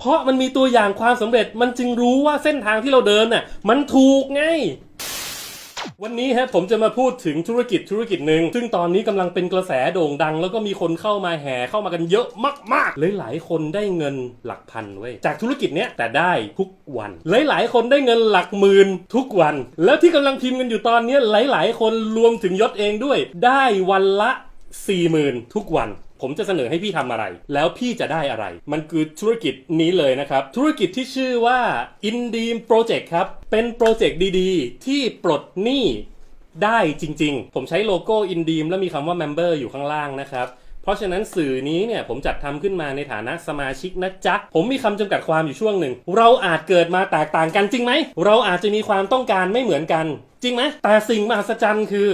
เพราะมันมีตัวอย่างความสำเร็จมันจึงรู้ว่าเส้นทางที่เราเดินน่ะมันถูกไง วันนี้ฮะผมจะมาพูดถึงธุรกิจธุรกิจหนึ่งซึ่งตอนนี้กำลังเป็นกระแสโด่งดัง แล้วก็มีคนเข้ามาแห่เข้ามากันเยอะมากๆหลายๆคนได้เงินหลักพันเว้ยจากธุรกิจเนี้ยแต่ได้ทุกวันหลายๆคนได้เงินหลักหมื่นทุกวัน แล้วที่กำลังพิมพ์กันอยู่ตอนนี้ยหลายๆคนรวมถึงยศเองด้วย ได้วันละ40,000ทุกวัน ผมจะเสนอให้พี่ทำอะไร แล้วพี่จะได้อะไร มันคือธุรกิจนี้เลยนะครับ ธุรกิจที่ชื่อว่า i n d e a m Project ครับ เป็นโปรเจกต์ดีๆ ที่ปลดหนี้ได้จริงๆ ผมใช้โลโก้ i n d e a m แล้วมีคำว่า Member อยู่ข้างล่างนะครับเพราะฉะนั้นสื่อนี้เนี่ยผมจัดทำขึ้นมาในฐานะสมาชิกนะจ๊ะ ผมมีคำจำกัดความอยู่ช่วงหนึ่ง เราอาจเกิดมาแตกต่างกันจริงไหม เราอาจจะมีความต้องการไม่เหมือนกัน จริงไหมแต่สิ่งมหัศจรรย์คือ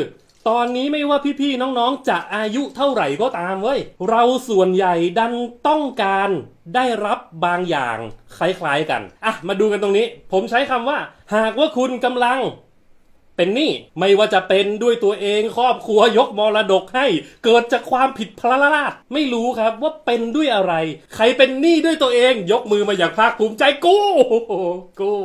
ตอนนี้ไม่ว่าพี่ๆน้องๆ จะอายุเท่าไหร่ก็ตามเว้ย เราส่วนใหญ่ดันต้องการได้รับบางอย่างคล้ายๆกัน อะ มาดูกันตรงนี้ ผมใช้คำว่า หากว่าคุณกำลัง เป็นหนี้ไม่ว่าจะเป็นด้วยตัวเองครอบครัวยกมรดกให้ เกิดจากความผิดพลาด ไม่รู้ครับว่าเป็นด้วยอะไร ใครเป็นหนี้ด้วยตัวเอง ยกมือมาอย่างภาคภูมิใจกู้กู้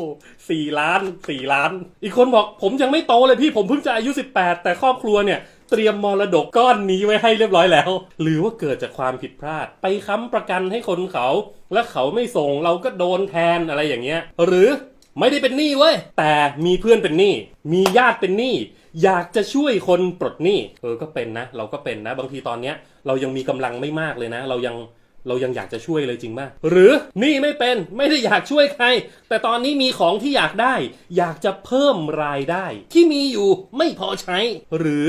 สี่ล้านสี่ล้าน อีกคนบอกผมยังไม่โตเลยพี่ผมเพิ่งจะอายุ 18 แต่ครอบครัวเนี่ยเตรียมมรดกก้อนนี้ไว้ให้เรียบร้อยแล้ว หรือว่าเกิดจากความผิดพลาด ไปค้ำประกันให้คนเขา และเขาไม่ส่งเราก็โดนแทนอะไรอย่างเงี้ย หรือ ไม่ได้เป็นหนี้เว้ย แต่มีเพื่อนเป็นหนี้ มีญาติเป็นหนี้ อยากจะช่วยคนปลดหนี้ เออ ก็เป็นนะ เราก็เป็นนะ บางทีตอนเนี้ย เรายังมีกำลังไม่มากเลยนะ เรายัง เรายังอยากจะช่วยเลยจริงป่ะ หรือหนี่ไม่เป็น ไม่ได้อยากช่วยใคร แต่ตอนนี้มีของที่อยากได้ อยากจะเพิ่มรายได้ ที่มีอยู่ไม่พอใช้ หรือ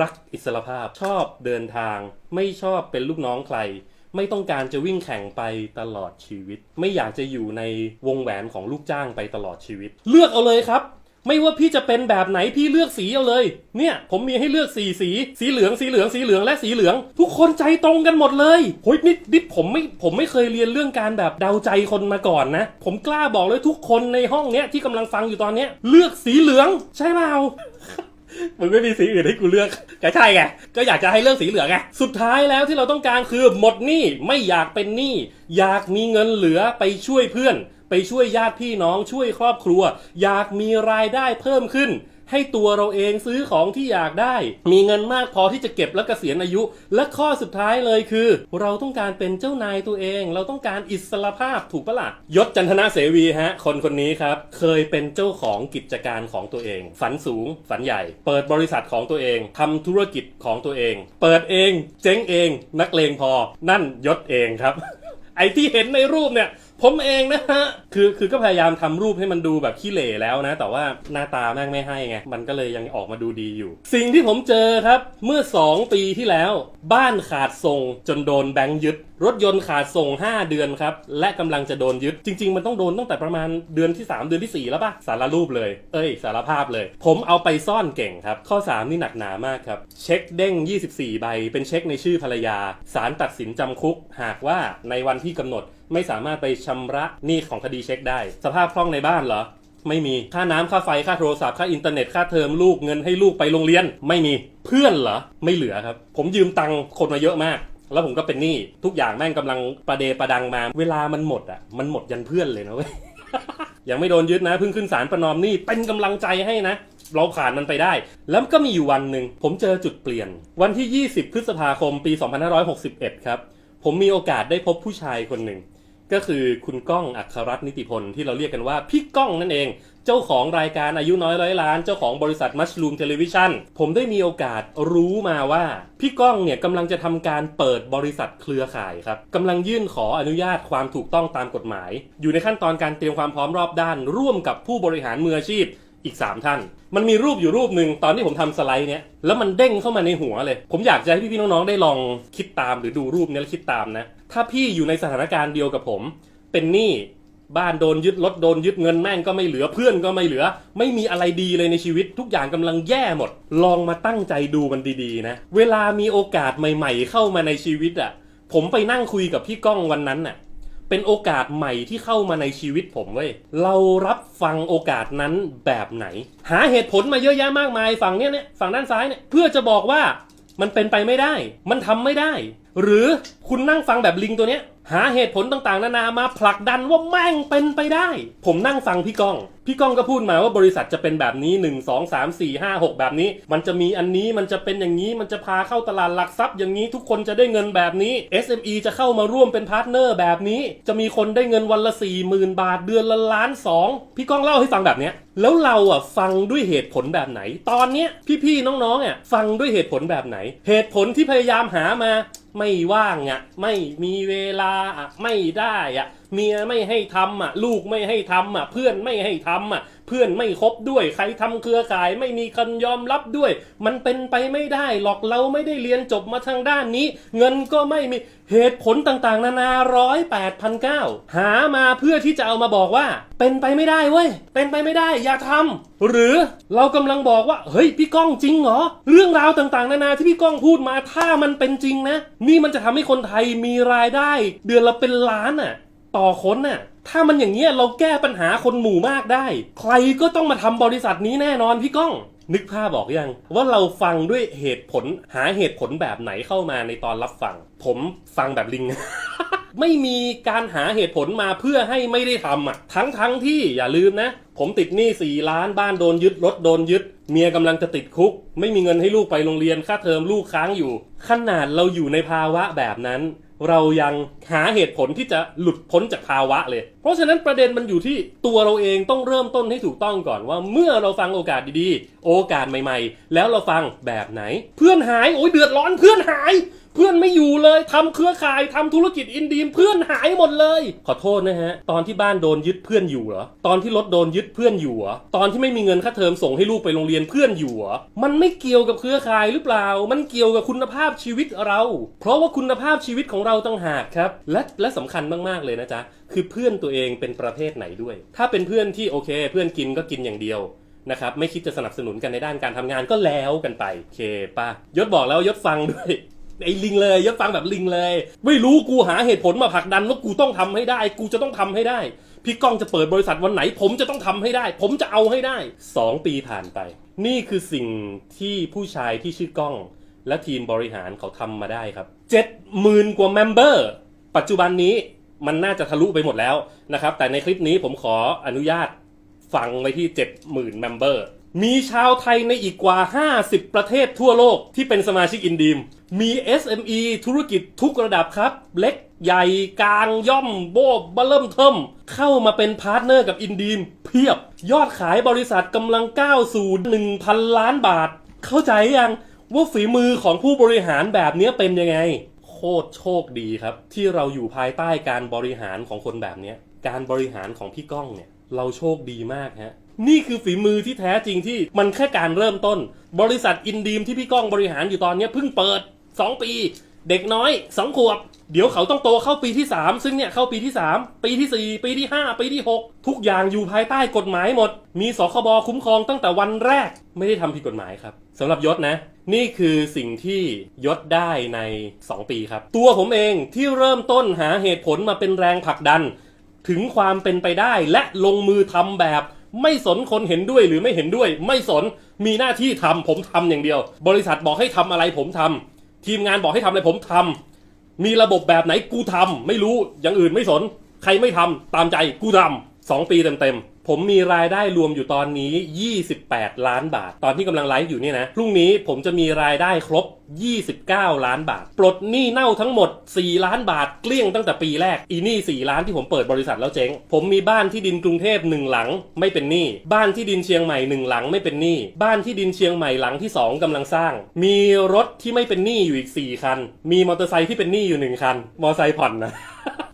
รักอิสรภาพ ชอบเดินทาง ไม่ชอบเป็นลูกน้องใคร ไม่ต้องการจะวิ่งแข่งไปตลอดชีวิต ไม่อยากจะอยู่ในวงแหวนของลูกจ้างไปตลอดชีวิต เลือกเอาเลยครับ ไม่ว่าพี่จะเป็นแบบไหนพี่เลือกสีเอาเลย เนี่ยผมมีให้เลือกสีสี สีเหลืองสีเหลืองสีเหลืองและสีเหลือง ทุกคนใจตรงกันหมดเลยโฮ้ยนี่นี่ผมไม่ผมไม่เคยเรียนเรื่องการแบบเดาใจคนมาก่อนนะ ผมกล้าบอกเลยทุกคนในห้องเนี้ยที่กำลังฟังอยู่ตอนเนี้ย เลือกสีเหลืองใช่เปล่า มึงไม่มีสีอื่นให้กูเลือกก็ใช่ไง ก็อยากจะให้เลือกสีเหลืองไง สุดท้ายแล้วที่เราต้องการคือหมดหนี้ไม่อยากเป็นหนี้อยากมีเงินเหลือไปช่วยเพื่อน ไปช่วยญาติพี่น้องช่วยครอบครัว อยากมีรายได้เพิ่มขึ้น ให้ตัวเราเองซื้อของที่อยากได้ มีเงินมากพอที่จะเก็บและเกษียณอายุ และข้อสุดท้ายเลยคือ เราต้องการเป็นเจ้านายตัวเอง เราต้องการอิสรภาพถูกปะล่ะยศจันทนาเสวีฮะ คนคนนี้ครับ เคยเป็นเจ้าของกิจการของตัวเอง ฝันสูง ฝันใหญ่ เปิดบริษัทของตัวเองทำธุรกิจของตัวเอง เปิดเอง เจ๊งเอง นักเลงพอ นั่นยศเองครับ ไอที่เห็นในรูปเนี่ย ผมเองนะฮะ คือคือก็พยายามทำรูปให้มันดูแบบขี้เหร่แล้วนะ แต่ว่าหน้าตาแม่งไม่ให้ไง มันก็เลยยังออกมาดูดีอยู่ สิ่งที่ผมเจอครับ เมื่อ 2 ปีที่แล้ว บ้านขาดทรงจนโดนแบงค์ยึด รถยนต์ขาดส่ง 5 เดือนครับ และกำลังจะโดนยึด จริง ๆ มันต้องโดนตั้งแต่ประมาณเดือนที่ 3 เดือนทีสี่ 4 แล้วปะสารรูปเลย เอ้ย สารภาพเลย ผมเอาไปซ่อนเก่งครับ ข้อ 3 นี่หนักหนามากครับ เช็คเด้ง 24 ใบ เป็นเช็คในชื่อภรรยาศาลตัดสินจำคุก หากว่าในวันที่กำหนดไม่สามารถไปชำระหนี้ของคดีเช็คได้ สภาพคล่องในบ้านเหรอไม่มีค่าน้ำค่าไฟค่าโทรศัพท์ค่าอินเทอร์เน็ตค่าเทอมลูกเงินให้ลูกไปโรงเรียน ไม่มีเพื่อนเหรอ ไม่เหลือครับ ผมยืมตังค์คนมาเยอะมาก แล้วผมก็เป็นหนี้ทุกอย่างแม่งกำลังประเดประดังมา เวลามันหมดอะมันหมดยันเพื่อนเลยนะเว้ย ยังไม่โดนยึดนะเพิ่งขึ้นศาลประนอมหนี้เป็นกำลังใจให้นะ เราผ่านมันไปได้ แล้วก็มีอยู่วันหนึ่งผมเจอจุดเปลี่ยน วันที่ 20 พฤษภาคมปี 2561 ครับ ผมมีโอกาสได้พบผู้ชายคนหนึ่งก็คือคุณก้องอัครรัตน์นิติพลที่เราเรียกกันว่าพี่ก้องนั่นเอง เจ้าของรายการอายุน้อยร้อยล้าน เจ้าของบริษัทมัชลูมเทเลวิชันผมได้มีโอกาสรู้มาว่า พี่ก้องเนี่ยกำลังจะทำการเปิดบริษัทเครือข่ายครับกำลังยื่นขออนุญาตความถูกต้องตามกฎหมาย อยู่ในขั้นตอนการเตรียมความพร้อมรอบด้าน ร่วมกับผู้บริหารมืออาชีพอีก 3 ท่าน มันมีรูปอยู่รูปหนึ่งตอนที่ผมทำสไลด์เนี้ยแล้วมันเด้งเข้ามาในหัวเลย ผมอยากจะให้พี่ๆน้องๆได้ลองคิดตามหรือดูรูปนี้แล้วคิดตามนะ ถ้าพี่อยู่ในสถานการณ์เดียวกับผม เป็นหนี้ บ้านโดนยึดรถโดนยึดเงินแม่งก็ไม่เหลือเพื่อนก็ไม่เหลือ ไม่มีอะไรดีเลยในชีวิตทุกอย่างกำลังแย่หมด ลองมาตั้งใจดูมันดีๆนะ เวลามีโอกาสใหม่ๆ เข้ามาในชีวิตอะ ผมไปนั่งคุยกับพี่ก้องวันนั้นน่ะเป็นโอกาสใหม่ที่เข้ามาในชีวิตผมเว้ยเรารับฟังโอกาสนั้นแบบไหน หาเหตุผลมาเยอะแยะมากมายฝั่งเนี้ยเนี่ยฝั่งด้านซ้ายเนี่ยเพื่อจะบอกว่ามันเป็นไปไม่ได้ มันทำไม่ได้ หรือคุณนั่งฟังแบบลิงตัวเนี้ย หาเหตุผลต่างๆ นานามาผลักดันว่าแม่งเป็นไปได้ ผมนั่งฟังพี่ก้อง พี่ก้องก็พูดมาว่าบริษัทจะเป็นแบบนี้ 1 2 3 4 5 6 แบบนี้ มันจะมีอันนี้มันจะเป็นอย่างนี้มันจะพาเข้าตลาดหลักทรัพย์อย่างนี้ทุกคนจะได้เงินแบบนี้ SME จะเข้ามาร่วมเป็นพาร์ทเนอร์แบบนี้ จะมีคนได้เงินวันละ 4 0,000 บาทเดือนละล้านสองพี่ก้องเล่าให้ฟังแบบเนี้ยแล้วเราอะฟังด้วยเหตุผลแบบไหน ตอนเนี้ยพี่ๆน้องๆอะฟังด้วยเหตุผลแบบไหน เหตุผลที่พยายามหามา ไม่ว่างอะ ไม่มีเวลาอะ ไม่ได้อะ เมียไม่ให้ทำอะ ลูกไม่ให้ทำอะ เพื่อนไม่ให้ทำอะ เพื่อนไม่คบด้วยใครทำเครือข่ายไม่มีคนยอมรับด้วย มันเป็นไปไม่ได้หรอกเราไม่ได้เรียนจบมาทางด้านนี้ เงินก็ไม่มีเหตุผลต่างๆ นานาร้อยแปดพันเก้าหามาเพื่อที่จะเอามาบอกว่า เป็นไปไม่ได้เว้ยเป็นไปไม่ได้อย่าทำหรือเรากำลังบอกว่า เฮ้ยพี่ก้องจริงเหรอเรื่องราวต่างๆ นานาที่พี่ก้องพูดมาถ้ามันเป็นจริงนะ นี่มันจะทำให้คนไทยมีรายได้ เดือนละเป็นล้านอะ ต่อคนน่ะ ถ้ามันอย่างเงี้ยเราแก้ปัญหาคนหมู่มากได้ ใครก็ต้องมาทำบริษัทนี้แน่นอนพี่ก้อง นึกภาพบอกยัง ว่าเราฟังด้วยเหตุผลหาเหตุผลแบบไหนเข้ามาในตอนรับฟัง ผมฟังแบบลิง ไม่มีการหาเหตุผลมาเพื่อให้ไม่ได้ทำอะ ทั้งทั้งที่อย่าลืมนะ ผมติดหนี้สี่ล้านบ้านโดนยึดรถโดนยึด เมียกำลังจะติดคุก ไม่มีเงินให้ลูกไปโรงเรียนค่าเทอมลูกค้างอยู่ ขนาดเราอยู่ในภาวะแบบนั้น เรายังหาเหตุผลที่จะหลุดพ้นจากภาวะเลย เพราะฉะนั้นประเด็นมันอยู่ที่ตัวเราเองต้องเริ่มต้นให้ถูกต้องก่อนว่า เมื่อเราฟังโอกาสดีๆ โอกาสใหม่ ๆ แล้วเราฟังแบบไหน เพื่อนหายโอ้ยเดือดร้อนเพื่อนหาย เพื่อนไม่อยู่เลยทำเครือข่ายทำธุรกิจอินดีมเพื่อนหายหมดเลย ขอโทษนะฮะ ตอนที่บ้านโดนยึดเพื่อนอยู่เหรอตอนที่รถโดนยึดเพื่อนอยู่เหรอตอนที่ไม่มีเงินค่าเทอมส่งให้ลูกไปโรงเรียนเพื่อนอยู่เหรอมันไม่เกี่ยวกับเครือข่ายหรือเปล่า มันเกี่ยวกับคุณภาพชีวิตเรา เพราะว่าคุณภาพชีวิตของเราต่างหากครับ และและสำคัญมากๆเลยนะจ๊ะคือเพื่อนตัวเองเป็นประเภทไหนด้วย ถ้าเป็นเพื่อนที่โอเค เพื่อนกินก็กินอย่างเดียวนะครับไม่คิดจะสนับสนุนกันในด้านการทำงานก็แล้วกันไป เคป่ะยศบอกแล้วยศฟังด้วย ไอ้ลิงเลยยศฟังแบบลิงเลย ไม่รู้กูหาเหตุผลมาผลักดันว่ากูต้องทำให้ได้ กูจะต้องทำให้ได้ พี่ก้องจะเปิดบริษัทวันไหน ผมจะต้องทำให้ได้ ผมจะเอาให้ได้สองปีผ่านไป นี่คือสิ่งที่ผู้ชายที่ชื่อก้อง และทีมบริหารเขาทำมาได้ครับเจ็ดหมื่นกว่าเมมเบอร์ปัจจุบันนี้มันน่าจะทะลุไปหมดแล้วนะครับ แต่ในคลิปนี้ผมขออนุญาตฟังไว้ที่ 70,000 เมมเบอร์ มีชาวไทยในอีกกว่า 50 ประเทศทั่วโลกที่เป็นสมาชิกอินดีม มี SME ธุรกิจทุกระดับครับ เล็กใหญ่กลางย่อมโบบเบเริ่มเทิมเข้ามาเป็นพาร์ทเนอร์กับอินดีม เพียบ ยอดขายบริษัทกำลังก้าวสู่ 1,000 ล้านบาท เข้าใจยังว่าฝีมือของผู้บริหารแบบนี้เป็นยังไง โคตรโชคดีครับ ที่เราอยู่ภายใต้การบริหารของคนแบบนี้การบริหารของพี่ก้องเนี่ย เราโชคดีมากฮะ นี่คือฝีมือที่แท้จริงที่มันแค่การเริ่มต้น บริษัทอินดีมที่พี่ก้องบริหารอยู่ตอนนี้เพิ่งเปิด 2 ปี เด็กน้อยสองขวบ เดี๋ยวเขาต้องโตเข้าปีที่ 3 ซึ่งเนี่ยเข้าปีที่ 3 ปีที่ 4 ปีที่ 5 ปีที่ 6 ทุกอย่างอยู่ภายใต้กฎหมายหมด มีสคบคุ้มครองตั้งแต่วันแรกไม่ได้ทำผิดกฎหมายครับสำหรับยศนะ นี่คือสิ่งที่ยศได้ใน 2 ปีครับ ตัวผมเองที่เริ่มต้นหาเหตุผลมาเป็นแรงผลักดัน ถึงความเป็นไปได้และลงมือทำแบบ ไม่สนคนเห็นด้วยหรือไม่เห็นด้วย ไม่สนมีหน้าที่ทำผมทำอย่างเดียว บริษัทบอกให้ทำอะไรผมทำทีมงานบอกให้ทำอะไรผมทำมีระบบแบบไหนกูทำไม่รู้อย่างอื่นไม่สน ใครไม่ทำตามใจกูทำสองปีเต็มๆ ผมมีรายได้รวมอยู่ตอนนี้ 28 ล้านบาท ตอนที่กำลังไลฟ์อยู่เนี่ยนะ พรุ่งนี้ผมจะมีรายได้ครบ 29 ล้านบาท ปลดหนี้เน่าทั้งหมด 4 ล้านบาท เกลี้ยงตั้งแต่ปีแรก อีหนี้ 4 ล้านที่ผมเปิดบริษัทแล้วเจ๊ง ผมมีบ้านที่ดินกรุงเทพหนึ่งหลังไม่เป็นหนี้ บ้านที่ดินเชียงใหม่หนึ่งหลังไม่เป็นหนี้ บ้านที่ดินเชียงใหม่หลังที่ 2กำลังสร้าง มีรถที่ไม่เป็นหนี้อยู่อีก 4 คัน มีมอเตอร์ไซค์ที่เป็นหนี้อยู่หนึ่งคัน มอเตอร์ไซค์ผ่อนนะ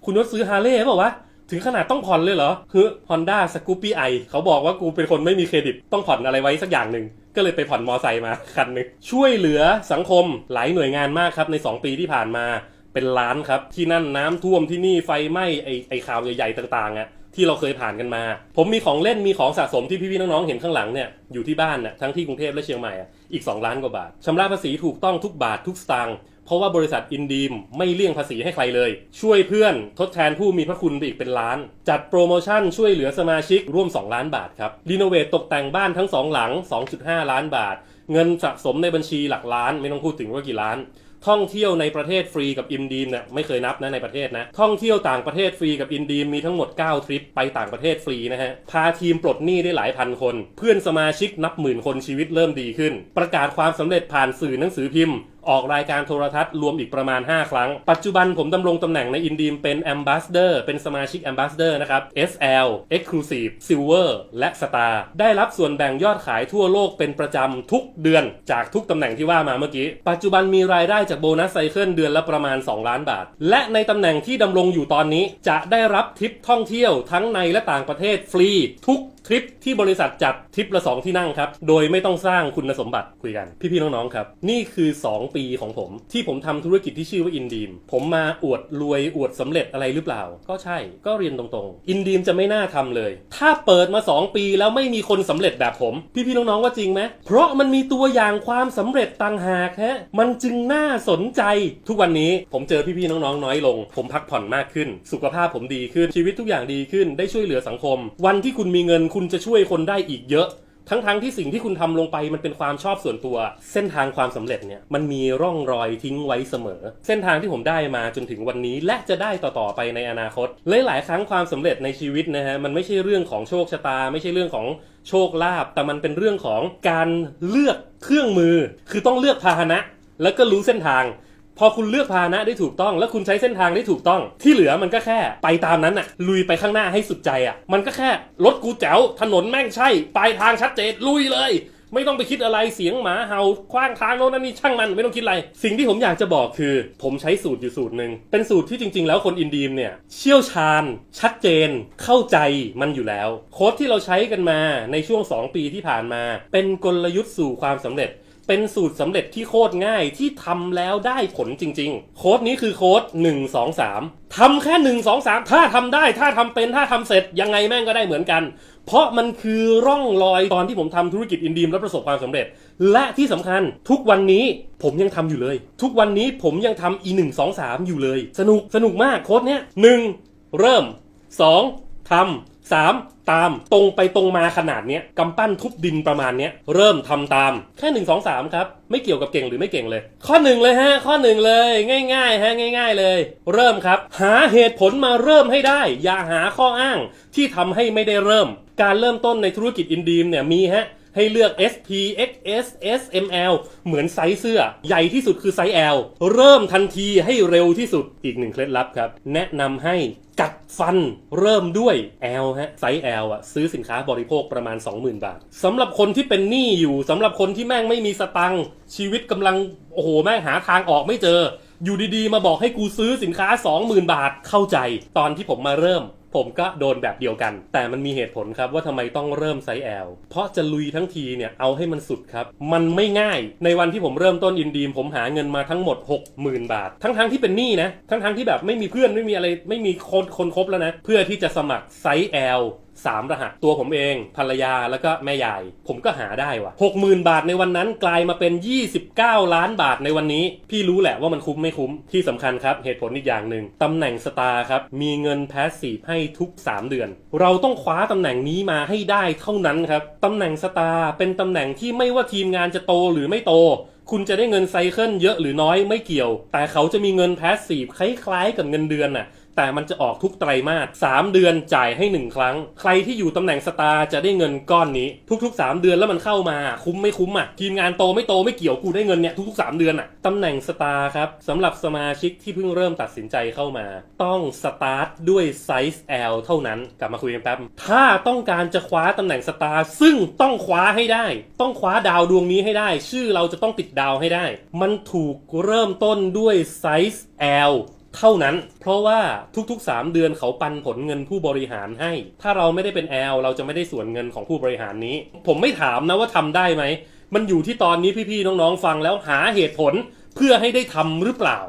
คุณนศซื้อฮาร์เลย์เปล่าวะ ถึงขนาดต้องผ่อนเลยเหรอ คือ Honda Scoopy i เขาบอกว่ากูเป็นคนไม่มีเครดิต ต้องผ่อนอะไรไว้สักอย่างหนึ่ง ก็เลยไปผ่อนมอไซค์มาคันหนึ่งช่วยเหลือสังคมหลายหน่วยงานมากครับใน 2 ปีที่ผ่านมา เป็นล้านครับ ที่นั่นน้ำท่วมที่นี่ไฟไหม้ไอไอข่าวใหญ่ๆต่างๆอะที่เราเคยผ่านกันมา ผมมีของเล่นมีของสะสมที่พี่ๆน้องๆเห็นข้างหลังเนี่ยอยู่ที่บ้านน่ะทั้งที่กรุงเทพและเชียงใหม่อะอีก 2 ล้านกว่าบาทชำระภาษีถูกต้องทุกบาททุกสตางค์ เพราะว่าบริษัทอินดีมไม่เลี่ยงภาษีให้ใครเลย ช่วยเพื่อนทดแทนผู้มีพระคุณไปอีกเป็นล้าน จัดโปรโมชั่นช่วยเหลือสมาชิกร่วม 2 ล้านบาทครับรีโนเวทตกแต่งบ้านทั้ง 2 หลัง 2.5 ล้านบาท เงินสะสมในบัญชีหลักล้าน ไม่ต้องพูดถึงว่ากี่ล้าน ท่องเที่ยวในประเทศฟรีกับอินดีมเนี่ยไม่เคยนับนะในประเทศนะท่องเที่ยวต่างประเทศฟรีกับอินดีมมีทั้งหมด 9 ทริปไปต่างประเทศฟรีนะฮะพาทีมปลดหนี้ได้หลายพันคน เพื่อนสมาชิกนับหมื่นคนชีวิตเริ่มดีขึ้น ประกาศความสำเร็จผ่านสื่อหนังสือพิมพ์ ออกรายการโทรทัศน์รวมอีกประมาณ 5 ครั้ง ปัจจุบันผมดำรงตำแหน่งในอินดีมเป็น Ambassador เป็นสมาชิก Ambassador นะครับ SL Exclusive Silver และ Star ได้รับส่วนแบ่งยอดขายทั่วโลกเป็นประจำทุกเดือนจากทุกตำแหน่งที่ว่ามาเมื่อกี้ ปัจจุบันมีรายได้จากโบนัสไซเคิลเดือนละประมาณ 2 ล้านบาท และในตำแหน่งที่ดำรงอยู่ตอนนี้จะได้รับทริปท่องเที่ยวทั้งในและต่างประเทศฟรีทุกทริปที่บริษัทจัดทริปละสองที่นั่งครับ โดยไม่ต้องสร้างคุณสมบัติคุยกัน พี่ๆน้องๆครับ นี่คือ 2 ปีของผม ที่ผมทำธุรกิจที่ชื่อว่าอินดีม ผมมาอวดรวยอวดสำเร็จอะไรหรือเปล่า ก็ใช่ก็เรียนตรงๆ อินดีมจะไม่น่าทำเลย ถ้าเปิดมา 2 ปีแล้วไม่มีคนสำเร็จแบบผม พี่ๆน้องๆว่าจริงไหมเพราะมันมีตัวอย่างความสำเร็จต่างหากฮะมันจึงน่าสนใจ ทุกวันนี้ผมเจอพี่ๆน้องๆน้อยลง ผมพักผ่อนมากขึ้น สุขภาพผมดีขึ้นชีวิตทุกอย่างดีขึ้นได้ช่วยเหลือสังคม วันที่คุณมีเงินคุณจะช่วยคนได้อีกเยอะ ทั้งๆทที่สิ่งที่คุณทำลงไปมันเป็นความชอบส่วนตัว เส้นทางความสำเร็จเนี่ยมันมีร่องรอยทิ้งไว้เสมอ เส้นทางที่ผมได้มาจนถึงวันนี้ และจะได้ต่อๆไปในอนาคตหลายๆครั้งความสำเร็จในชีวิตนะฮะมันไม่ใช่เรื่องของโชคชะตา ไม่ใช่เรื่องของโชคลาภแต่มันเป็นเรื่องของการเลือกเครื่องมือ คือต้องเลือกพาหนะ แล้วก็รู้เส้นทาง พอคุณเลือกพาหนะได้ถูกต้อง แล้วคุณใช้เส้นทางได้ถูกต้อง ที่เหลือมันก็แค่ไปตามนั้นน่ะลุยไปข้างหน้าให้สุดใจอะมันก็แค่รถกูแจ๋วถนนแม่งใช่ปลายทางชัดเจนลุยเลย ไม่ต้องไปคิดอะไรเสียงหมาเห่าคว้างทางโน้นนั่นนี่ช่างมันไม่ต้องคิดอะไร สิ่งที่ผมอยากจะบอกคือ ผมใช้สูตรอยู่สูตรหนึ่งเป็นสูตรที่จริง ๆ แล้วคนอินดีมเนี่ยเชี่ยวชาญ ชัดเจน เข้าใจมันอยู่แล้ว โค้ดที่เราใช้กันมาในช่วง 2 ปีที่ผ่านมา เป็นกลยุทธ์สู่ความสำเร็จ เป็นสูตรสำเร็จที่โคตรง่ายที่ทำแล้วได้ผลจริง ๆ โค้ดนี้คือโค้ด1 2 3ทำแค่ 1 2 3 ถ้าทำได้ ถ้าทำเป็น ถ้าทำเสร็จ ยังไงแม่งก็ได้เหมือนกัน เพราะมันคือร่องรอยตอนที่ผมทำธุรกิจอินดีมแล้วประสบความสำเร็จ และที่สำคัญทุกวันนี้ผมยังทำอยู่เลย ทุกวันนี้ผมยังทำ e 1 2 3อยู่เลย สนุกสนุกมากโค้ดเนี้ยหนึ่งเริ่ม 2. ทำ 3. ตามตรงไปตรงมาขนาดเนี้ยกำปั้นทุบดินประมาณเนี้ยเริ่มทำตามแค่1 2 3ครับไม่เกี่ยวกับเก่งหรือไม่เก่งเลย ข้อหนึ่งเลยฮะข้อหนึ่งเลยง่ายๆฮะง่าย ๆเลย เริ่มครับ หาเหตุผลมาเริ่มให้ได้ อย่าหาข้ออ้างที่ทำให้ไม่ได้เริ่ม การเริ่มต้นในธุรกิจอินดีมเนี่ยมีฮะให้เลือก SP XS S M L เหมือนไซส์เสื้อ ใหญ่ที่สุดคือไซส์ L เริ่มทันทีให้เร็วที่สุดอีกหนึ่งเคล็ดลับครับ แนะนำให้ กัดฟันเริ่มด้วย L ฮะไซส์ L อะซื้อสินค้าบริโภคประมาณ 20,000 บาทสำหรับคนที่เป็นหนี้อยู่สำหรับคนที่แม่งไม่มีสตังค์ชีวิตกำลังโอ้โหแม่งหาทางออกไม่เจอ อยู่ดีๆ มาบอกให้กูซื้อสินค้า 20,000 บาทเข้าใจ ตอนที่ผมมาเริ่ม ผมก็โดนแบบเดียวกัน แต่มันมีเหตุผลครับว่าทำไมต้องเริ่มไซส์ L เพราะจะลุยทั้งทีเนี่ยเอาให้มันสุดครับ มันไม่ง่าย ในวันที่ผมเริ่มต้นอินดีม ผมหาเงินมาทั้งหมด 60,000 บาท ทั้งๆที่เป็นหนี้นะ ทั้งๆที่แบบไม่มีเพื่อนไม่มีอะไรไม่มีคนคนคบแล้วนะ เพื่อที่จะสมัครไซส์ L สามรหัส ตัวผมเอง ภรรยาแล้วก็แม่ยาย ผมก็หาได้ว่ะหกหมื่นบาทในวันนั้นกลายมาเป็น 29 ล้านบาทในวันนี้ พี่รู้แหละว่ามันคุ้มไม่คุ้มที่สำคัญครับ เหตุผลอีกอย่างหนึ่งตำแหน่งสตาร์ครับ มีเงินแพสซีฟให้ทุก 3 เดือน เราต้องคว้าตำแหน่งนี้มาให้ได้เท่านั้นครับตำแหน่งสตาร์เป็นตำแหน่งที่ไม่ว่าทีมงานจะโตหรือไม่โตคุณจะได้เงินไซเคิลเยอะหรือน้อยไม่เกี่ยว แต่เขาจะมีเงินแพสซีฟคล้ายๆกับเงินเดือนน่ะ แต่มันจะออกทุกไตรมาส3เดือนจ่ายให้ 1 ครั้ง ใครที่อยู่ตำแหน่งสตาร์จะได้เงินก้อนนี้ ทุก ๆ 3 เดือนแล้วมันเข้ามาคุ้มไม่คุ้มอะทีมงานโตไม่โตไม่เกี่ยวกูได้เงินเนี่ยทุกๆ 3 เดือนอะตำแหน่งสตาร์ครับสำหรับสมาชิกที่เพิ่งเริ่มตัดสินใจเข้ามา ต้องสตาร์ทด้วยไซส์ L เท่านั้นกลับมาคุยกันแป๊บถ้าต้องการจะคว้าตำแหน่งสตาร์ซึ่งต้องคว้าให้ได้ ต้องคว้าดาวดวงนี้ให้ได้ ชื่อเราจะต้องติดดาวให้ได้ มันถูกเริ่มต้นด้วยไซส์ L เท่านั้น เพราะว่าทุกๆ 3 เดือนเขาปันผลเงินผู้บริหารให้ ถ้าเราไม่ได้เป็นแอลเราจะไม่ได้ส่วนเงินของผู้บริหารนี้ ผมไม่ถามนะว่าทำได้ไหม มันอยู่ที่ตอนนี้พี่ๆน้องๆฟังแล้วหาเหตุผลเพื่อให้ได้ทำหรือเปล่า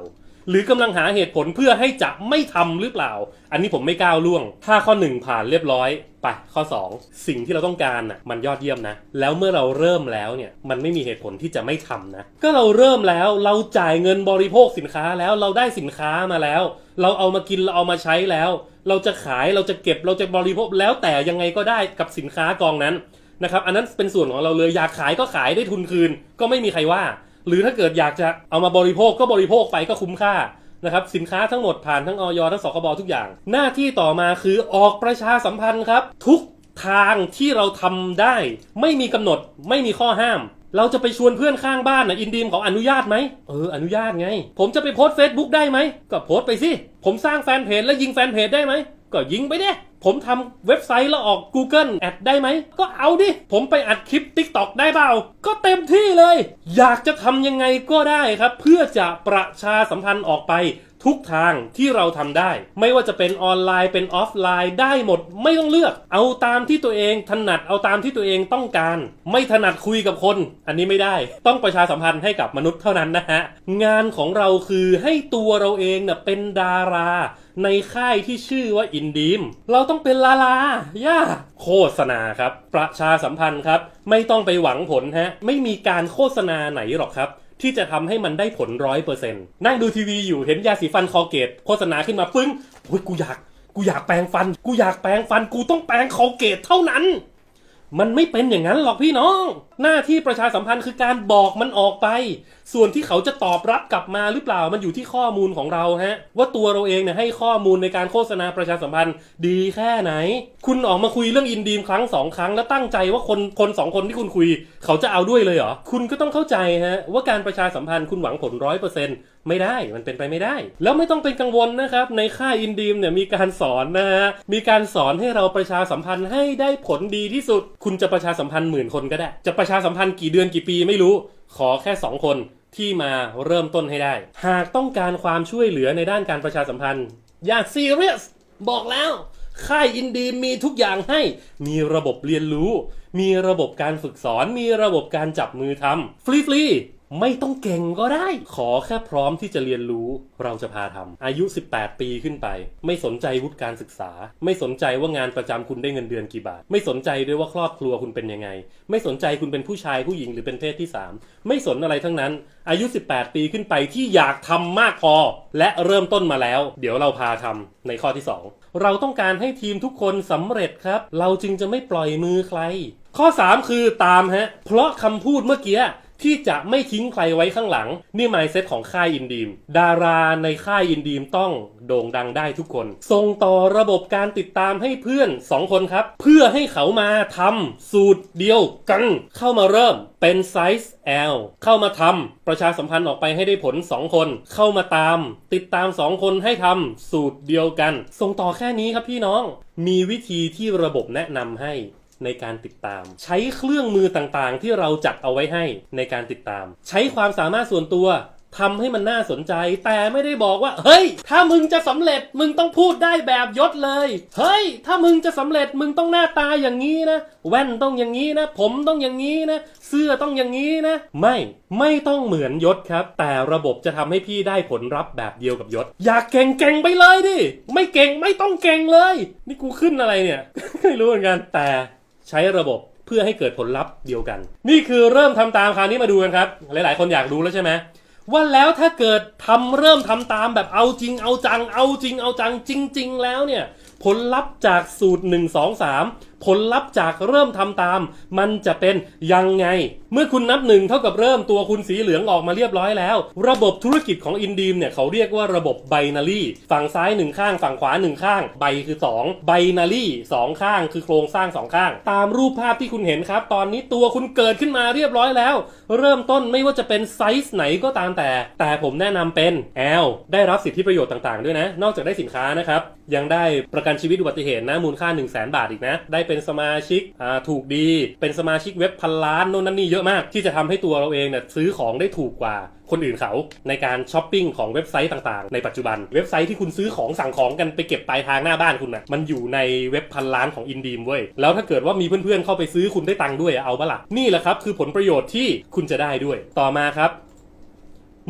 หรือกำลังหาเหตุผลเพื่อให้จะไม่ทำหรือเปล่า อันนี้ผมไม่ก้าวล่วง ถ้าข้อ 1 ผ่านเรียบร้อยไปข้อ 2 สิ่งที่เราต้องการน่ะมันยอดเยี่ยมนะ แล้วเมื่อเราเริ่มแล้วเนี่ยมันไม่มีเหตุผลที่จะไม่ทำนะ ก็เราเริ่มแล้วเราจ่ายเงินบริโภคสินค้าแล้วเราได้สินค้ามาแล้ว เราเอามากินเราเอามาใช้แล้ว เราจะขายเราจะเก็บเราจะบริโภคแล้วแต่ยังไงก็ได้กับสินค้ากองนั้นนะครับอันนั้นเป็นส่วนของเราเลยอยากขายก็ขายได้ทุนคืน ก็ไม่มีใครว่า หรือถ้าเกิดอยากจะเอามาบริโภคก็บริโภคไปก็คุ้มค่านะครับสินค้าทั้งหมดผ่านทั้งออยทั้งสคบทุกอย่าง หน้าที่ต่อมาคือออกประชาสัมพันธ์ครับ ทุกทางที่เราทำได้ ไม่มีกำหนดไม่มีข้อห้าม เราจะไปชวนเพื่อนข้างบ้านนะอินดีมเขาอนุญาตไหมเอออนุญาตไง ผมจะไปโพสเฟซบุ๊กได้ไหมก็โพสต์ไปสิผมสร้างแฟนเพจแล้วยิงแฟนเพจได้ไหม ก็ยิงไปเด้ผมทำเว็บไซต์แล้วออก Google แอดได้ไหม ก็เอาดิ ผมไปอัดคลิป TikTok ได้เปล่า ก็เต็มที่เลย อยากจะทำยังไงก็ได้ครับ เพื่อจะประชาสัมพันธ์ออกไปทุกทางที่เราทำได้ ไม่ว่าจะเป็นออนไลน์เป็นออฟไลน์ได้หมด ไม่ต้องเลือก เอาตามที่ตัวเองถนัดเอาตามที่ตัวเองต้องการ ไม่ถนัดคุยกับคน อันนี้ไม่ได้ ต้องประชาสัมพันธ์ให้กับมนุษย์เท่านั้นนะฮะงานของเราคือให้ตัวเราเองเน่ะเป็นดารา ในค่ายที่ชื่อว่าอินดีม เราต้องเป็นลาลา ย่า โฆษณาครับ ประชาสัมพันธ์ครับ ไม่ต้องไปหวังผลฮะ ไม่มีการโฆษณาไหนหรอกครับที่จะทำให้มันได้ผลร้อยเปอร์เซ็นต์นั่งดูทีวีอยู่เห็นยาสีฟันคอเกตโฆษณาขึ้นมาปึ้งโอ้ยกูอยาก กูอยากแปรงฟัน กูอยากแปรงฟัน กูต้องแปรงคอเกตเท่านั้น มันไม่เป็นอย่างนั้นหรอกพี่น้อง หน้าที่ประชาสัมพันธ์คือการบอกมันออกไป ส่วนที่เขาจะตอบรับกลับมาหรือเปล่ามันอยู่ที่ข้อมูลของเราฮะว่าตัวเราเองเนี่ยให้ข้อมูลในการโฆษณาประชาสัมพันธ์ดีแค่ไหน คุณออกมาคุยเรื่องอินดีมครั้งสองครั้ง แล้วตั้งใจว่าคนคนสองคนที่คุณคุย เขาจะเอาด้วยเลยเหรอคุณก็ต้องเข้าใจฮะว่าการประชาสัมพันธ์คุณหวังผลร้อยเปอร์เซ็นต์ไม่ได้มันเป็นไปไม่ได้ แล้วไม่ต้องเป็นกังวลนะครับ ในค่ายอินดีมเนี่ยมีการสอนนะฮะมีการสอนให้เราประชาสัมพันธ์ให้ได้ผลดีที่สุด คุณจะประชาสัมพันธ์หมื่นคนก็ได้ จะประชาสัมพันธ์กี่เดือนกี่ปีไม่รู้ ขอแค่สองคน ที่มาเริ่มต้นให้ได้ หากต้องการความช่วยเหลือในด้านการประชาสัมพันธ์ อย่าซีเรียส บอกแล้ว ค่ายอินดีมีทุกอย่างให้ มีระบบเรียนรู้ มีระบบการฝึกสอน มีระบบการจับมือทำฟรีๆ ไม่ต้องเก่งก็ได้ ขอแค่พร้อมที่จะเรียนรู้เราจะพาทำอายุ 18 ปีขึ้นไป ไม่สนใจวุฒิการศึกษา ไม่สนใจว่างานประจำคุณได้เงินเดือนกี่บาท ไม่สนใจด้วยว่าครอบครัวคุณเป็นยังไง ไม่สนใจคุณเป็นผู้ชายผู้หญิงหรือเป็นเพศที่ 3 ไม่สนอะไรทั้งนั้น อายุ 18 ปีขึ้นไปที่อยากทำมากพอ และเริ่มต้นมาแล้ว เดี๋ยวเราพาทำในข้อที่ 2 เราต้องการให้ทีมทุกคนสำเร็จครับ เราจึงจะไม่ปล่อยมือใคร ข้อ 3 คือตามฮะเพราะคำพูดเมื่อกี้ ที่จะไม่ทิ้งใครไว้ข้างหลัง นี่หมเซ็ตของค่ายอินดีม ดาราในค่ายอินดีมต้องโด่งดังได้ทุกคน ส่งต่อระบบการติดตามให้เพื่อน 2 คนครับ เพื่อให้เขามาทำสูตรเดียวกันเข้ามาเริ่มเป็นไซส์ L เข้ามาทำประชาสัมพันธ์ออกไปให้ได้ผล 2 คน เข้ามาตาม ติดตาม 2 คนให้ทำสูตรเดียวกัน ส่งต่อแค่นี้ครับพี่น้อง มีวิธีที่ระบบแนะนำให้ ในการติดตาม ใช้เครื่องมือต่างๆ ที่เราจัดเอาไว้ให้ในการติดตาม ใช้ความสามารถส่วนตัวทำให้มันน่าสนใจ แต่ไม่ได้บอกว่า เฮ้ย ถ้ามึงจะสำเร็จมึงต้องพูดได้แบบยศเลย เฮ้ย ถ้ามึงจะสำเร็จมึงต้องหน้าตาอย่างนี้นะ แว่นต้องอย่างนี้นะ ผมต้องอย่างนี้นะ เสื้อต้องอย่างนี้นะ ไม่ไม่ต้องเหมือนยศครับ แต่ระบบจะทำให้พี่ได้ผลลัพธ์แบบเดียวกับยศ อยากเก่งเก่งไปเลยดิไม่เก่งไม่ต้องเก่งเลย นี่กูขึ้นอะไรเนี่ยไม่รู้เหมือนกันแต่ ใช้ระบบเพื่อให้เกิดผลลัพธ์เดียวกัน นี่คือเริ่มทำตามคราวนี้มาดูกันครับ หลายๆ คนอยากรู้แล้วใช่ไหมว่าแล้วถ้าเกิดทำเริ่มทำตามแบบเอาจริงเอาจัง เอาจริงเอาจังจริง ๆ แล้วเนี่ยผลลัพธ์จากสูตร 1 2 3 ผลลัพธ์จากเริ่มทำตาม มันจะเป็นยังไง เมื่อคุณนับหนึ่งเท่ากับเริ่มตัวคุณสีเหลืองออกมาเรียบร้อยแล้ว ระบบธุรกิจของอินดีมเนี่ยเขาเรียกว่าระบบไบนารีฝั่งซ้ายหนึ่งข้าง ฝั่งขวาหนึ่งข้างไบคือ2ไบนารีสองข้างคือโครงสร้างสองข้าง ตามรูปภาพที่คุณเห็นครับ ตอนนี้ตัวคุณเกิดขึ้นมาเรียบร้อยแล้ว เริ่มต้นไม่ว่าจะเป็นไซส์ไหนก็ตามแต่ แต่ผมแนะนำเป็น L ได้รับสิทธิประโยชน์ต่างๆ ด้วยนะ นอกจากได้สินค้านะครับ ยังได้ประกันชีวิตอุบัติเหตุนะมูลค่า 1 0 0 0 0แบาทอีกนะ ได้เป็นสมาชิกถูกดี เป็นสมาชิกเว็บพันล้านโน่นนั่นนี่เยอะมากที่จะทำให้ตัวเราเองเนี่ยซื้อของได้ถูกกว่าคนอื่นเขาในการช้อปปิ้งของเว็บไซต์ต่างๆ ในปัจจุบัน เว็บไซต์ที่คุณซื้อของสั่งของกันไปเก็บปลายทางหน้าบ้านคุณนะ่ะมันอยู่ในเว็บพันล้านของอินดีมเว้ย แล้วถ้าเกิดว่ามีเพื่อนๆเข้าไปซื้อคุณได้ตังค์ด้วยเอาปะละ่ะนี่แหละครับคือผลประโยชน์ที่คุณจะได้ด้วย ต่อมาครับ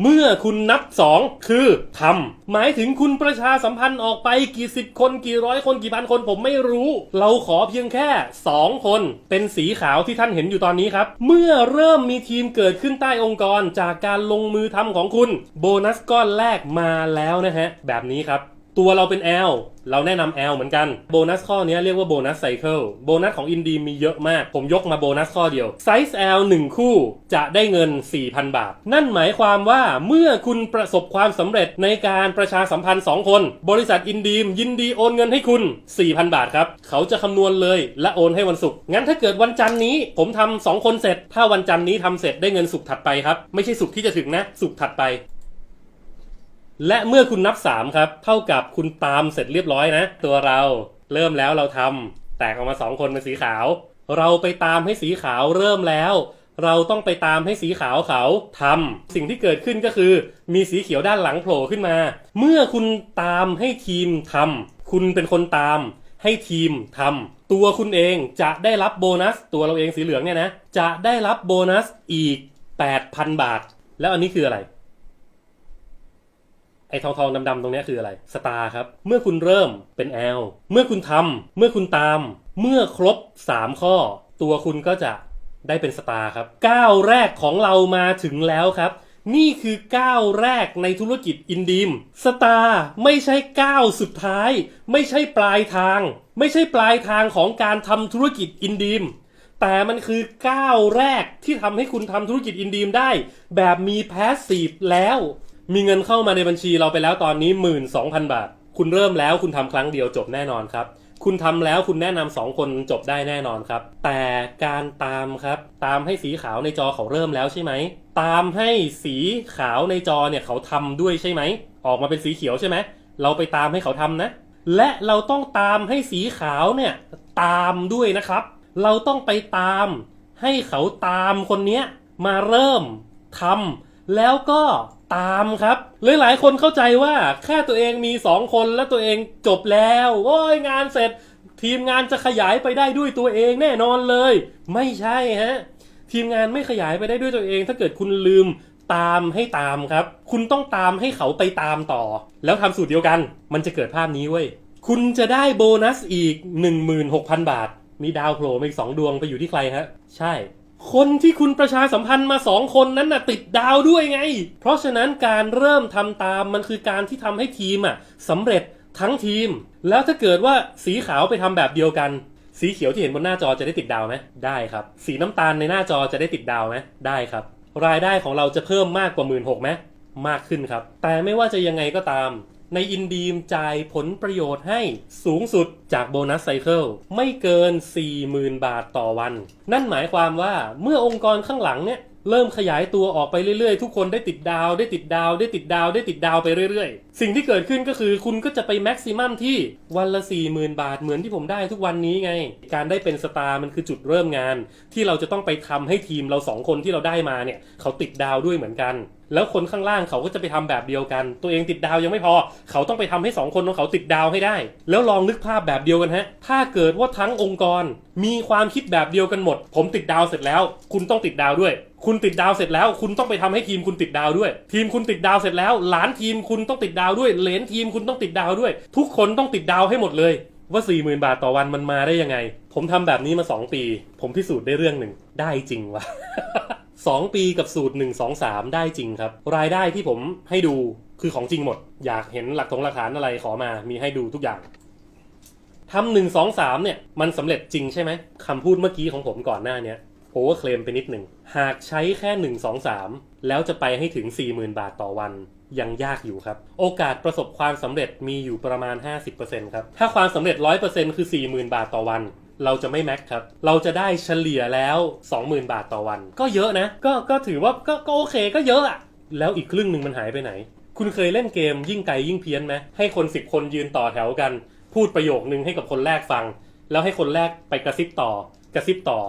เมื่อคุณนับ 2 คือทำหมายถึงคุณประชาสัมพันธ์ออกไปกี่สิบคนกี่ร้อยคนกี่พันคนผมไม่รู้ เราขอเพียงแค่ 2 คน เป็นสีขาวที่ท่านเห็นอยู่ตอนนี้ครับ เมื่อเริ่มมีทีมเกิดขึ้นใต้องค์กรจากการลงมือทำของคุณ โบนัสก้อนแรกมาแล้วนะฮะ แบบนี้ครับ ตัวเราเป็น L เราแนะนำ L เหมือนกัน โบนัสข้อนี้เรียกว่าโบนัสไซเคิล โบนัสของอินดีมีเยอะมาก ผมยกมาโบนัสข้อเดียว ไซส์ L 1 คู่จะได้เงิน 4,000 บาท นั่นหมายความว่าเมื่อคุณประสบความสำเร็จในการประชาสัมพันธ์ 2 คน บริษัทอินดีมยินดีโอนเงินให้คุณ 4,000 บาทครับ เขาจะคำนวณเลยและโอนให้วันศุกร์ งั้นถ้าเกิดวันจันนี้ผมทำสองคนเสร็จ ถ้าวันจันนี้ทำเสร็จได้เงินศุกร์ถัดไปครับ ไม่ใช่ศุกร์ที่จะถึงนะ ศุกร์ถัดไป และเมื่อคุณนับ 3 ครับ เท่ากับคุณตามเสร็จเรียบร้อยนะ ตัวเราเริ่มแล้วเราทำแตกออกมา 2 คนเป็นสีขาว เราไปตามให้สีขาวเริ่มแล้ว เราต้องไปตามให้สีขาวเขาทำสิ่งที่เกิดขึ้นก็คือ มีสีเขียวด้านหลังโผล่ขึ้นมา เมื่อคุณตามให้ทีมทำคุณเป็นคนตามให้ทีมทำตัวคุณเองจะได้รับโบนัส ตัวเราเองสีเหลืองเนี่ยนะ จะได้รับโบนัสอีก 8,000 บาท แล้วอันนี้คืออะไร ไอ้ทองทองดำๆตรงนี้คืออะไรสตาร์ครับ เมื่อคุณเริ่มเป็น L เมื่อคุณทำเมื่อคุณตาม เมื่อครบ 3 ข้อ ตัวคุณก็จะได้เป็นสตาร์ครับก้าวแรกของเรามาถึงแล้วครับ นี่คือก้าวแรกในธุรกิจอินดีมสตาร์ไม่ใช่ก้าวสุดท้าย ไม่ใช่ปลายทาง ไม่ใช่ปลายทางของการทำธุรกิจอินดีมแต่มันคือก้าวแรกที่ทำให้คุณทำธุรกิจอินดีมได้ แบบมีแพสซีฟแล้ว มีเงินเข้ามาในบัญชีเราไปแล้วตอนนี้ 12,000 บาท คุณเริ่มแล้วคุณทำครั้งเดียวจบแน่นอนครับ คุณทำแล้วคุณแนะนำสองคนจบได้แน่นอนครับ แต่การตามครับ ตามให้สีขาวในจอเขาเริ่มแล้วใช่ไหม ตามให้สีขาวในจอเนี่ยเขาทำด้วยใช่ไหม ออกมาเป็นสีเขียวใช่ไหม เราไปตามให้เขาทำนะ และเราต้องตามให้สีขาวเนี่ยตามด้วยนะครับ เราต้องไปตาม ให้เขาตามคนเนี้ยมาเริ่มทำแล้วก็ ตามครับ หลายๆ คนเข้าใจว่าแค่ตัวเองมีสองคนแล้วตัวเองจบแล้วโอ้ยงานเสร็จ ทีมงานจะขยายไปได้ด้วยตัวเองแน่นอนเลย ไม่ใช่ฮะทีมงานไม่ขยายไปได้ด้วยตัวเอง ถ้าเกิดคุณลืมตามให้ตามครับ คุณต้องตามให้เขาไปตามต่อ แล้วทำสูตรเดียวกัน มันจะเกิดภาพนี้เว้ยคุณจะได้โบนัสอีก 16,000 บาท มีดาวโผล่มาอีกสองดวงไปอยู่ที่ใครฮะ ใช่ คนที่คุณประชาสัมพันธ์มาสองคนนั้นน่ะติดดาวด้วยไง เพราะฉะนั้นการเริ่มทำตามมันคือการที่ทำให้ทีมอะสำเร็จทั้งทีม แล้วถ้าเกิดว่าสีขาวไปทำแบบเดียวกัน สีเขียวที่เห็นบนหน้าจอจะได้ติดดาวไหมได้ครับ สีน้ำตาลในหน้าจอจะได้ติดดาวไหมได้ครับ รายได้ของเราจะเพิ่มมากกว่า1 6ื่นหกไหมมากขึ้นครับ แต่ไม่ว่าจะยังไงก็ตาม ในอินดีมจ่ายผลประโยชน์ให้สูงสุดจากโบนัสไซเคิลไม่เกิน 40,000 บาทต่อวัน นั่นหมายความว่าเมื่อองค์กรข้างหลังเนี่ย เริ่มขยายตัวออกไปเรื่อยๆ ทุกคนได้ติดดาวได้ติดดาวได้ติดดาวได้ติดดาวไปเรื่อยๆ สิ่งที่เกิดขึ้นก็คือคุณก็จะไปแม็กซิมัมที่วันละ 40,000 บาทเหมือนที่ผมได้ทุกวันนี้ไง การได้เป็นสตาร์มันคือจุดเริ่มงาน ที่เราจะต้องไปทำให้ทีมเราสองคนที่เราได้มาเนี่ย เขาติดดาวด้วยเหมือนกัน แล้วคนข้างล่างเขาก็จะไปทำแบบเดียวกัน ตัวเองติดดาวยังไม่พอ เขาต้องไปทำให้สองคนของเขาติดดาวให้ได้ แล้วลองนึกภาพแบบเดียวกันฮะถ้าเกิดว่าทั้งองค์กร มีความคิดแบบเดียวกันหมด ผมติดดาวเสร็จแล้ว คุณต้องติดดาวด้วย คุณติดดาวเสร็จแล้ว คุณต้องไปทำให้ทีมคุณติดดาวด้วย ทีมคุณติดดาวเสร็จแล้วหลานทีมคุณต้องติดดาวด้วยเหลนทีมคุณต้องติดดาวด้วย ทุกคนต้องติดดาวให้หมดเลย ว่า40,000บาทต่อวันมันมาได้ยังไง ผมทำแบบนี้มา 2 ปี ผมพิสูจน์ได้เรื่องหนึ่งได้จริงวะ2 ปีกับสูตร 1 2 3 ได้จริงครับ รายได้ที่ผมให้ดูคือของจริงหมด อยากเห็นหลักฐงหลักฐานอะไรขอมามีให้ดูทุกอย่างทำหนึ่งสองสามเนี่ยมันสำเร็จจริงใช่ไหมคำพูดเมื่อกี้ของผมก่อนหน้าเนี้ โอเวอร์เคลมไปนิดหนึ่ง หากใช้แค่หนึ่งสองสามแล้วจะไปให้ถึง 40,000 บาทต่อวันยังยากอยู่ครับ โอกาสประสบความสำเร็จมีอยู่ประมาณ 50%ครับ ถ้าความสำเร็จ 100%คือ 40,000 บาทต่อวัน เราจะไม่แม็กครับ เราจะได้เฉลี่ยแล้ว 20,000 บาทต่อวัน ก็เยอะนะ ก็ก็ถือว่าก็ก็โอเคก็เยอะอะแล้วอีกครึ่งหนึ่งมันหายไปไหน คุณเคยเล่นเกมยิ่งไกลยิ่งเพี้ยนไหมให้คนสิบคนยืนต่อแถวกัน พูดประโยคนึงให้กับคนแรกฟัง แล้วให้คนแรกไปกระซิบต่อกระซิบต่อ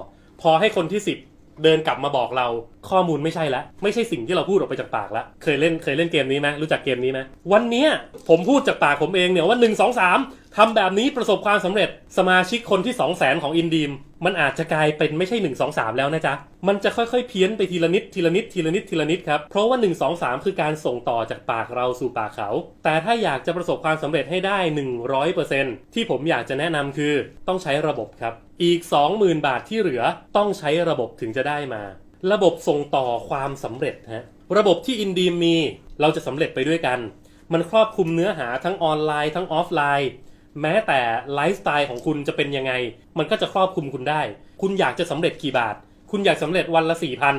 พอให้คนที่สิบเดินกลับมาบอกเราข้อมูลไม่ใช่แล้วไม่ใช่สิ่งที่เราพูดออกไปจากปากแล้วเคยเล่นเคยเล่นเกมนี้ไหมรู้จักเกมนี้ไหมวันเนี้ยผมพูดจากปากผมเองเนี่ยว่าหนึ่งสองสาม ทำแบบนี้ประสบความสำเร็จสมาชิกคนที่ 2 0 0แสนของอินดีม มันอาจจะกลายเป็นไม่ใช่ 1 2 3 แล้วนะจ๊ะ มันจะค่อยๆเพี้ยนไปทีละนิด ทีละนิด ทีละนิด ทีละนิดครับ เพราะว่า 1 2 3 คือการส่งต่อจากปากเราสู่ปากเขา แต่ถ้าอยากจะประสบความสำเร็จให้ได้ 100%ที่ผมอยากจะแนะนำคือต้องใช้ระบบครับ อีก 20,000 บาทที่เหลือต้องใช้ระบบถึงจะได้มา ระบบส่งต่อความสำเร็จฮะ ระบบที่อินดีมมี เราจะสำเร็จไปด้วยกัน มันครอบคลุมเนื้อหาทั้งออนไลน์ทั้งออฟไลน์ แม้แต่ไลฟ์สไตล์ของคุณจะเป็นยังไง มันก็จะครอบคลุมคุณได้ คุณอยากจะสำเร็จกี่บาท คุณอยากสำเร็จวันละสี่พัน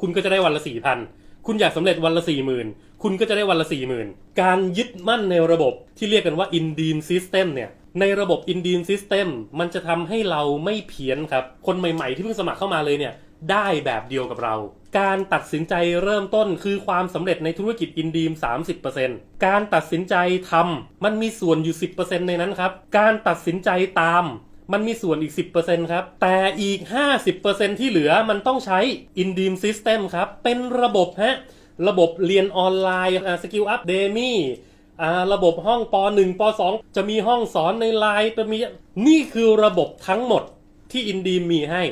คุณก็จะได้วันละสี่พันคุณอยากสำเร็จวันละสี่หมื่นคุณก็จะได้วันละสี่หมื่นการยึดมั่นในระบบที่เรียกกันว่า i n d e a m System เนี่ยในระบบ i n d e a m System มันจะทำให้เราไม่เพี้ยนครับ คนใหม่ๆที่เพิ่งสมัครเข้ามาเลยเนี่ย ได้แบบเดียวกับเรา การตัดสินใจเริ่มต้นคือความสำเร็จในธุรกิจอินดีม 30%การตัดสินใจทำมันมีส่วนอยู่ 10%ในนั้นครับ การตัดสินใจตามมันมีส่วนอีก 10%ครับ แต่อีก 50%ที่เหลือมันต้องใช้ i n d e a m System ครับ เป็นระบบฮะ ระบบเรียนออนไลน์สกิลอัพเดมี่ระบบห้องป .1 ป .2 จะมีห้องสอนในไลน์จะมี นี่คือระบบทั้งหมดที่อินดีมมีให้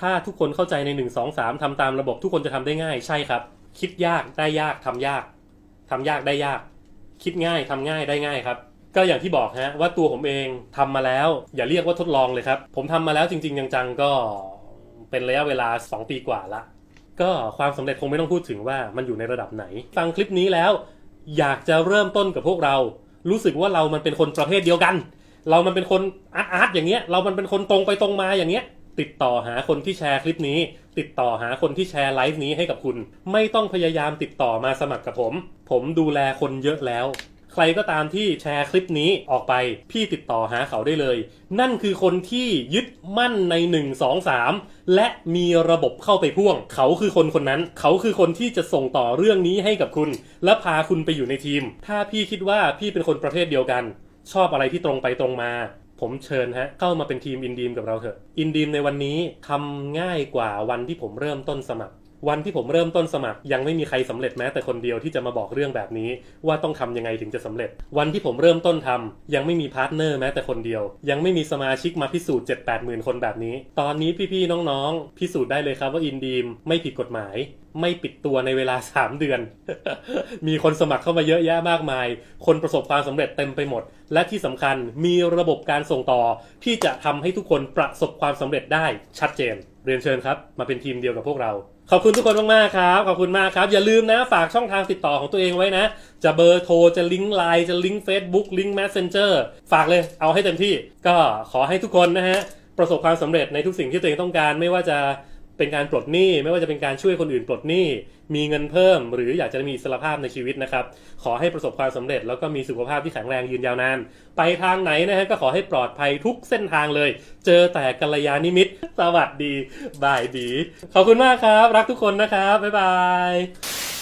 ถ้าทุกคนเข้าใจใน 1 2 3ทำตามระบบทุกคนจะทำได้ง่าย ใช่ครับ คิดยากได้ยากทำยากทำยากได้ยาก คิดง่ายทำง่ายได้ง่ายครับ ก็อย่างที่บอกฮะว่าตัวผมเองทำมาแล้ว อย่าเรียกว่าทดลองเลยครับ ผมทำมาแล้วจริง ๆ จังๆ ก็เป็นระยะเวลา 2 ปีกว่าละ ก็ความสำเร็จคงไม่ต้องพูดถึงว่ามันอยู่ในระดับไหน ฟังคลิปนี้แล้ว อยากจะเริ่มต้นกับพวกเรา รู้สึกว่าเรามันเป็นคนประเภทเดียวกัน เรามันเป็นคนอาร์ตอาร์ตอย่างเงี้ย เรามันเป็นคนตรงไปตรงมาอย่างเงี้ย ติดต่อหาคนที่แชร์คลิปนี้ ติดต่อหาคนที่แชร์ไลฟ์นี้ให้กับคุณ ไม่ต้องพยายามติดต่อมาสมัครกับผม ผมดูแลคนเยอะแล้ว ใครก็ตามที่แชร์คลิปนี้ออกไป พี่ติดต่อหาเขาได้เลย นั่นคือคนที่ยึดมั่นใน 1 2 3 และมีระบบเข้าไปพ่วง เขาคือคนคนนั้น เขาคือคนที่จะส่งต่อเรื่องนี้ให้กับคุณ และพาคุณไปอยู่ในทีม ถ้าพี่คิดว่าพี่เป็นคนประเภทเดียวกัน ชอบอะไรที่ตรงไปตรงมา ผมเชิญฮะเข้ามาเป็นทีมอินดีมกับเราเถอะ อินดีมในวันนี้ทำง่ายกว่าวันที่ผมเริ่มต้นสมัคร วันที่ผมเริ่มต้นสมัคร ยังไม่มีใครสำเร็จแม้แต่คนเดียวที่จะมาบอกเรื่องแบบนี้ ว่าต้องทำยังไงถึงจะสำเร็จ วันที่ผมเริ่มต้นทำยังไม่มีพาร์ทเนอร์แม้แต่คนเดียว ยังไม่มีสมาชิกมาพิสูจน์7 8หมื่นคนแบบนี้ ตอนนี้พี่ๆน้องๆ พิสูจน์ได้เลยครับว่าอินดีมไม่ผิดกฎหมาย ไม่ปิดตัวในเวลา 3 เดือน มีคนสมัครเข้ามาเยอะแยะมากมาย คนประสบความสำเร็จเต็มไปหมด และที่สำคัญมีระบบการส่งต่อ ที่จะทำให้ทุกคนประสบความสำเร็จได้ชัดเจน เรียนเชิญครับ มาเป็นทีมเดียวกับพวกเรา ขอบคุณทุกคนมากๆครับ ขอบคุณมากครับ อย่าลืมนะ ฝากช่องทางติดต่อของตัวเองไว้นะ จะเบอร์โทร จะลิงก์ไลน์ จะลิงก์ Facebook ลิงก์ Messenger ฝากเลย เอาให้เต็มที่ ก็ขอให้ทุกคนนะฮะ ประสบความสำเร็จในทุกสิ่งที่ตัวเองต้องการ ไม่ว่าจะ เป็นการปลดหนี้ไม่ว่าจะเป็นการช่วยคนอื่นปลดหนี้ มีเงินเพิ่ม หรืออยากจะมีอิสรภาพในชีวิตนะครับ ขอให้ประสบความสำเร็จ แล้วก็มีสุขภาพที่แข็งแรงยืนยาวนาน ไปทางไหนนะฮะก็ขอให้ปลอดภัยทุกเส้นทางเลย เจอแต่กัลยาณิมิตรสวัสดีบายดี ขอบคุณมากครับ รักทุกคนนะครับบ๊ายบาย